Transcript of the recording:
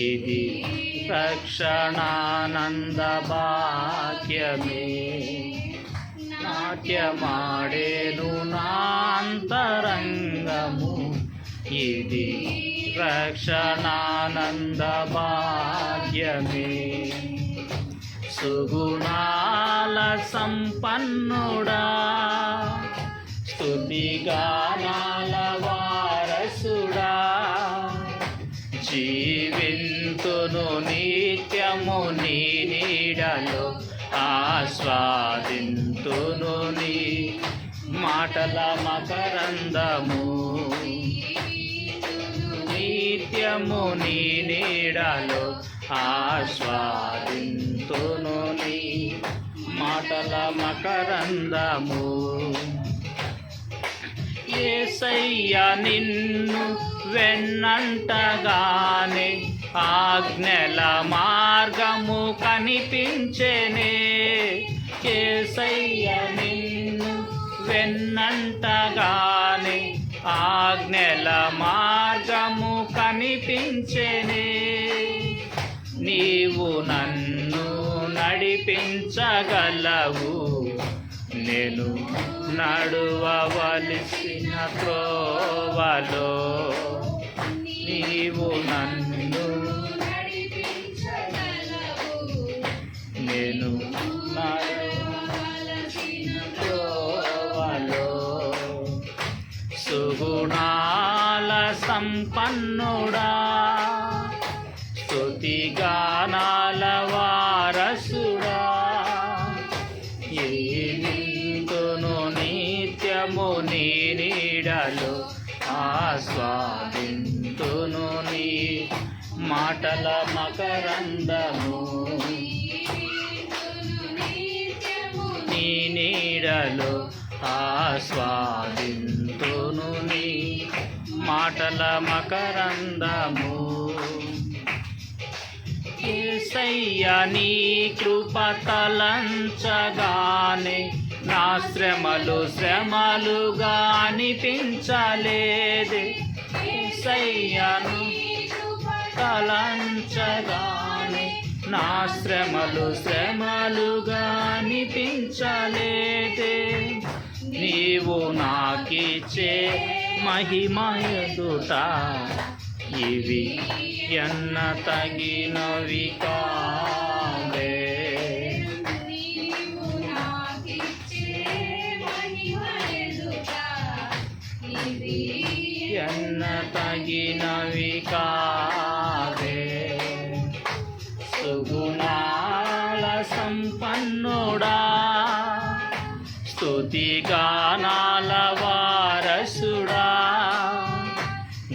ఇది రక్షణానంద భాగ్యమే నాట్యమాడేను నాంతరంగము ఇది రక్షణానంద భాగ్యమే సుగుణాల సంపన్నుడా స్తుతిగానాల వారసుడా జీ జీవింతును నిత్యము నీ నీడలో ఆస్వాదింతును నీ మాటల మకరందము. నిత్యము నీ నీడలో ఆస్వాదింతును నీ మాటల మకరందము. ఏసయ్య నిన్ను వెన్నంటగానే ఆజ్ఞల మార్గము కనిపించెనే. కేసయ్య నిన్ను వెన్నంతగానే ఆజ్ఞల మార్గము కనిపించెనే. నీవు నన్ను నడిపించగలవు. నేను నడువవలసిన త్రోవలో సంపన్నుడా. స్తుతిగానాల వారసుడా. ఏమింతును నిత్యము నీ నీడలో ఆస్వాదింతును నీ మాటల మకరందము. నీ నీడలు ఆస్వాదింతును మాటల మకరందము. ఏసయ్య నీ కృప తలంచగానే నా శ్రమలు శ్రమలుగా అనిపించలేదే. ఏసయ్యను తలంచగానే నా శ్రమలు శ్రమలుగా అనిపించలేదే. నీవు నాకిచ్చే మహిమయదుట. ఇవి ఎన్న తగినవి కావే ఎన్న తగినవి కాదే సుగుణాల సంపన్నుడా. స్తుతిగానాల వారసుడా